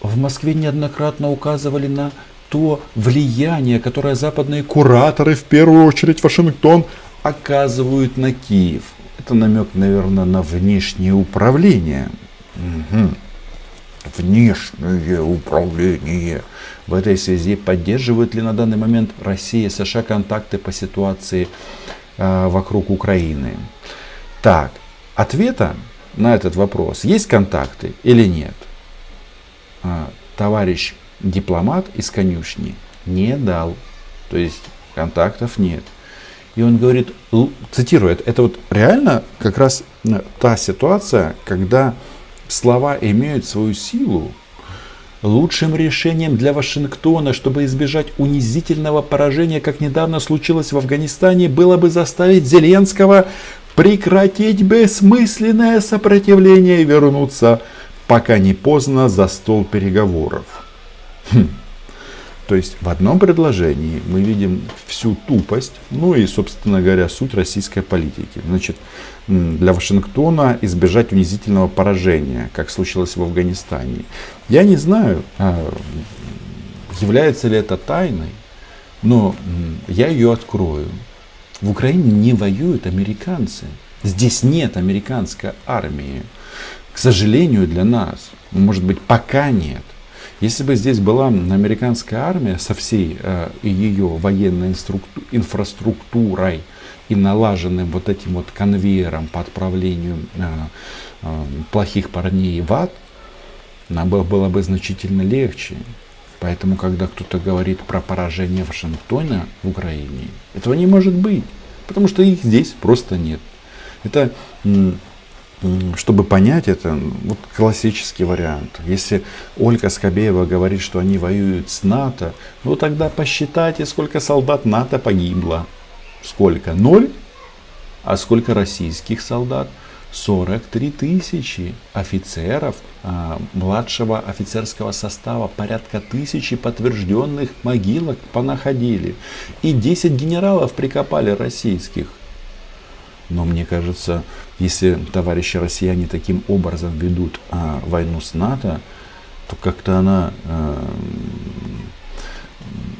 в Москве неоднократно указывали на то влияние, которое западные кураторы, в первую очередь Вашингтон, оказывают на Киев. Это намек, наверное, на внешнее управление. Мгм. Внешнее управление. В этой связи поддерживают ли на данный момент Россия и США контакты по ситуации э, вокруг Украины? Так, ответа на этот вопрос, есть контакты или нет, товарищ дипломат из конюшни не дал. То есть контактов нет. И он говорит, цитирует, это вот реально как раз э, та ситуация, когда слова имеют свою силу, Лучшим решением для Вашингтона, чтобы избежать унизительного поражения, как недавно случилось в Афганистане, было бы заставить Зеленского прекратить бессмысленное сопротивление и вернуться, пока не поздно, за стол переговоров. Хм. То есть в одном предложении мы видим всю тупость, ну и, собственно говоря, суть российской политики. Значит, для Вашингтона избежать унизительного поражения, как случилось в Афганистане. Я не знаю, а, является ли это тайной, но я ее открою. В Украине не воюют американцы. Здесь нет американской армии. К сожалению для нас, может быть, пока нет. Если бы здесь была американская армия со всей э, ее военной инфраструктурой и налаженным вот этим вот конвейером по отправлению э, э, плохих парней в ад, нам было, было бы значительно легче. Поэтому, когда кто-то говорит про поражение Вашингтона в Украине, этого не может быть. Потому что их здесь просто нет. Это, чтобы понять это, вот классический вариант. Если Ольга Скобеева говорит, что они воюют с НАТО, ну тогда посчитайте, сколько солдат НАТО погибло. Сколько? Ноль? А сколько российских солдат? 43 тысячи офицеров а, младшего офицерского состава, порядка тысячи подтвержденных могилок понаходили. И 10 генералов прикопали российских. Но мне кажется, если товарищи россияне таким образом ведут а, войну с НАТО, то как-то она а,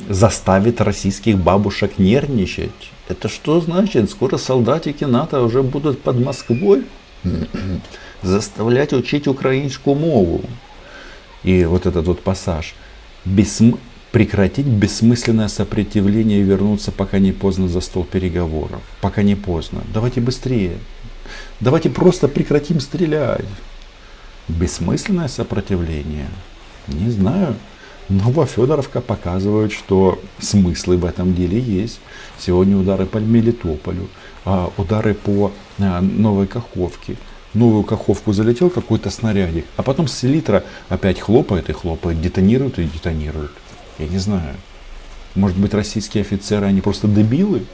заставит российских бабушек нервничать. Это что значит? Скоро солдатики НАТО уже будут под Москвой заставлять учить украинскую мову. И вот этот вот пассаж. Бессм- Прекратить бессмысленное сопротивление и вернуться, пока не поздно за стол переговоров. Пока не поздно. Давайте быстрее. Давайте просто прекратим стрелять. Бессмысленное сопротивление. Не знаю. Новофедоровка показывает, что смыслы в этом деле есть. Сегодня удары по Мелитополю, а, удары по а, Новой Каховке. Новую Каховку залетел какой-то снарядик, а потом селитра опять хлопает и хлопает, детонирует и детонирует. Я не знаю. Может быть, российские офицеры, они просто дебилы?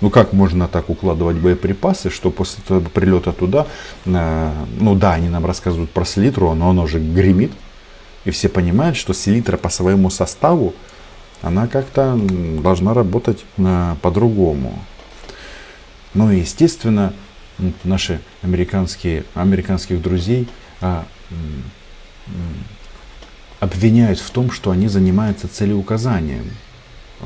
Ну как можно так укладывать боеприпасы, что после прилета туда, э, ну да, они нам рассказывают про селитру, но оно же гремит. И все понимают, что селитра по своему составу, она как-то должна работать э, по-другому. Ну и естественно, наши американские, американских друзей м, обвиняют в том, что они занимаются целеуказанием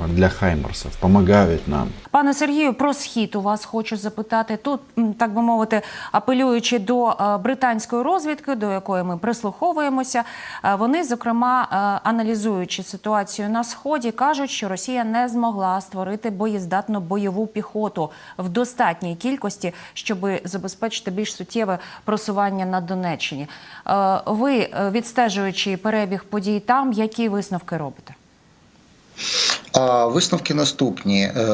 для Хаймарсов, помогают нам. Пане Сергію, про схід у вас хочу запитати. Тут, так би мовити, апелюючи до е, британської розвідки, до якої ми прислуховуємося, е, вони, зокрема, е, аналізуючи ситуацію на сході, кажуть, що Росія не змогла створити боєздатну бойову піхоту в достатній кількості, щоб забезпечити більш суттєве просування на Донеччині. Ви, відстежуючи перебіг подій там, які висновки робите? А висновки наступні. Е,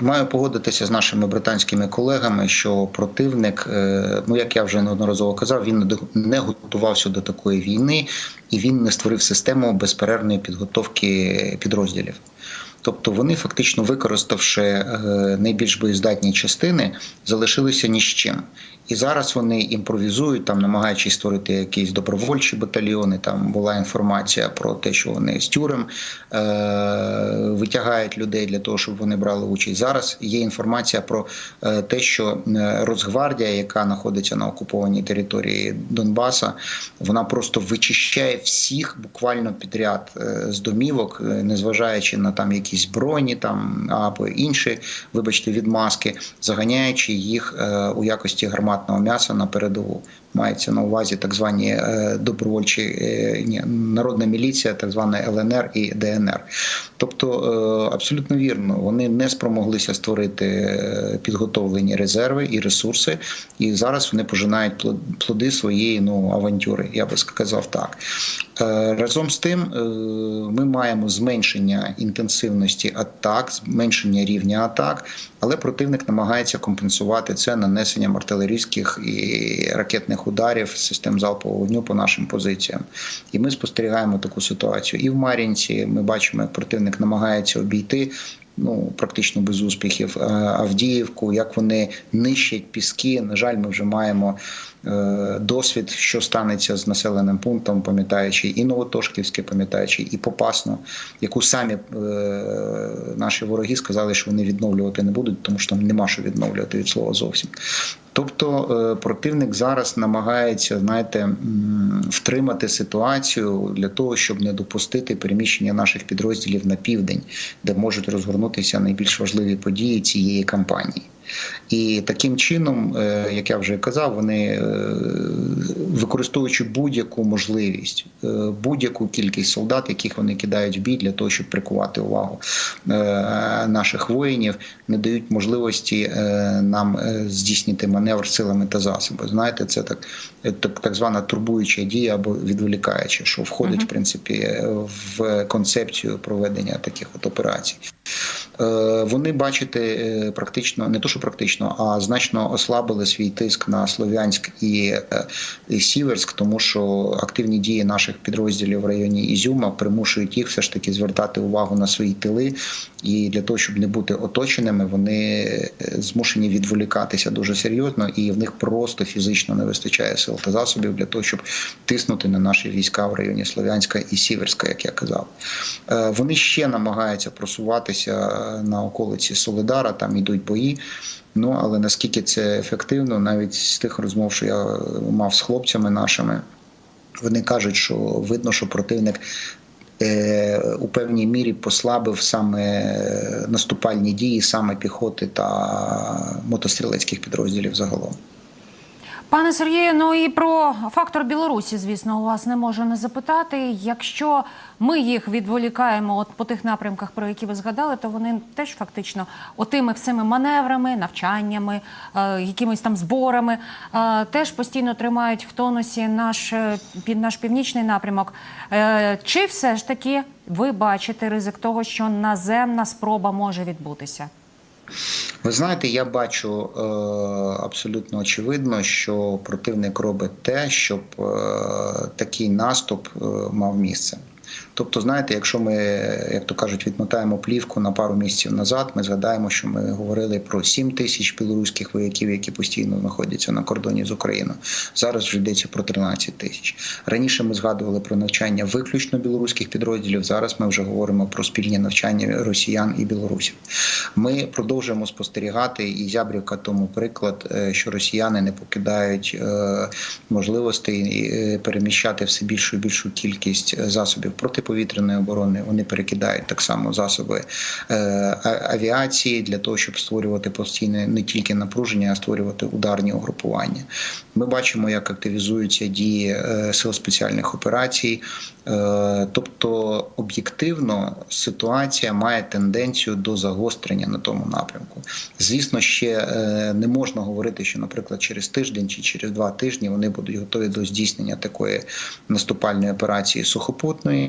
Маю погодитися з нашими британськими колегами, що противник, е, ну як я вже неодноразово казав, він не готувався до такої війни і він не створив систему безперервної підготовки підрозділів. Тобто вони фактично використавши е, найбільш боєздатні частини, залишилися ні з чим. І зараз вони імпровізують, там намагаючись створити якісь добровольчі батальйони. Там була інформація про те, що вони з тюрем е- витягають людей для того, щоб вони брали участь. Зараз є інформація про е, те, що е, Росгвардія, яка знаходиться на окупованій території Донбаса, вона просто вичищає всіх буквально підряд е, з домівок, е, незважаючи на там якісь броні, там або інші, вибачте, відмазки, заганяючи їх е, у якості гарматного м'яса на передову. Мається на увазі так звані е, добровольчі е, народна міліція, так звана ЛНР і ДНР. Тобто е, абсолютно вірно, вони не спромоглися створити підготовлені резерви і ресурси, і зараз вони пожинають плод- плоди своєї ну авантюри. Я би сказав так. Разом з тим, ми маємо зменшення інтенсивності атак, зменшення рівня атак, але противник намагається компенсувати це нанесенням артилерійських і ракетних ударів систем залпового вогню по нашим позиціям. І ми спостерігаємо таку ситуацію. І в Мар'їнці ми бачимо, як противник намагається обійти. Ну, практично без успіхів е, Авдіївку, як вони нищать піски. На жаль, ми вже маємо е, досвід, що станеться з населеним пунктом, пам'ятаючи і Новотошківське, пам'ятаючи і Попасну, яку самі е, наші вороги сказали, що вони відновлювати не будуть, тому що там нема що відновлювати від слова зовсім. Тобто е, противник зараз намагається, знаєте, втримати ситуацію для того, щоб не допустити переміщення наших підрозділів на південь, де можуть розгорнутися найбільш важливі події цієї кампанії. І таким чином, е, як я вже казав, вони е, використовуючи будь-яку можливість, е, будь-яку кількість солдат, яких вони кидають в бій для того, щоб прикувати увагу наших воїнів, не дають можливості нам здійснити маневр силами та засобами. Знаєте, це так, так, так звана турбуюча дія або відволікаюча, що входить в принципі в концепцію проведення таких от операцій. Е, Вони бачите, е, практично не то, що практично, а значно ослабили свій тиск на Слов'янськ і, е, і Сіверськ, тому що активні дії наших підрозділів в районі Ізюма примушують їх все ж таки звертати увагу на свої тили. І для того, щоб не бути оточеними, вони змушені відволікатися дуже серйозно, і в них просто фізично не вистачає сил та засобів для того, щоб тиснути на наші війська в районі Слов'янська і Сіверська, як я казав. Вони ще намагаються просуватися на околиці Солидара, там йдуть бої. Ну але наскільки це ефективно, навіть з тих розмов, що я мав з хлопцями нашими, вони кажуть, що видно, що противник е, у певній мірі послабив саме наступальні дії, саме піхоти та мотострілецьких підрозділів загалом. Пане Сергію, ну і про фактор Білорусі, звісно, у вас не можу не запитати. Якщо ми їх відволікаємо от по тих напрямках, про які ви згадали, то вони теж фактично отими всіми маневрами, навчаннями, е, якимись там зборами е, теж постійно тримають в тонусі наш, е, під наш північний напрямок. Е, чи все ж таки ви бачите ризик того, що наземна спроба може відбутися? Ви знаєте, я бачу е, абсолютно очевидно, що противник робить те, щоб е, такий наступ е, мав місце. Тобто, знаєте, якщо ми, як то кажуть, відмотаємо плівку на пару місяців назад, ми згадаємо, що ми говорили про 7 тисяч білоруських вояків, які постійно знаходяться на кордоні з Україною. Зараз вже йдеться про 13 тисяч. Раніше ми згадували про навчання виключно білоруських підрозділів. Зараз ми вже говоримо про спільні навчання росіян і білорусів. Ми продовжуємо спостерігати і Зябрівка тому приклад, е, що росіяни не покидають е, можливостей е, переміщати все більшу і більшу кількість засобів протиповітряної оборони. Вони перекидають так само засоби е, авіації для того, щоб створювати постійне не тільки напруження, а створювати ударні угрупування. Ми бачимо, як активізуються дії е, сил спеціальних операцій. Е, Тобто об'єктивно ситуація має тенденцію до загострення на тому напрямку. Звісно, ще не можна говорити, що, наприклад, через тиждень чи через два тижні вони будуть готові до здійснення такої наступальної операції сухопутної.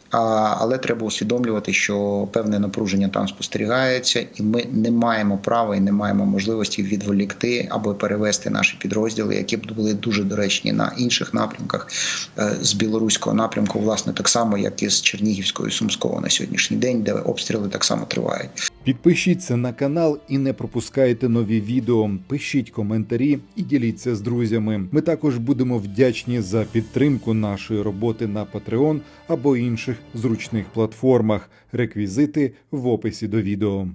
Але треба усвідомлювати, що певне напруження там спостерігається, і ми не маємо права і не маємо можливості відволікти або перевести наші підрозділи, які б були дуже доречні на інших напрямках е, з білоруського напрямку, власне, так само, як і з Чернігівського і Сумського на сьогоднішній день, де обстріли так само тривають. Підпишіться на канал і не пропускайте нові відео. Пишіть коментарі і діліться з друзями. Ми також будемо вдячні за підтримку нашої роботи на Patreon або інших зручних платформах. Реквізити в описі до відео.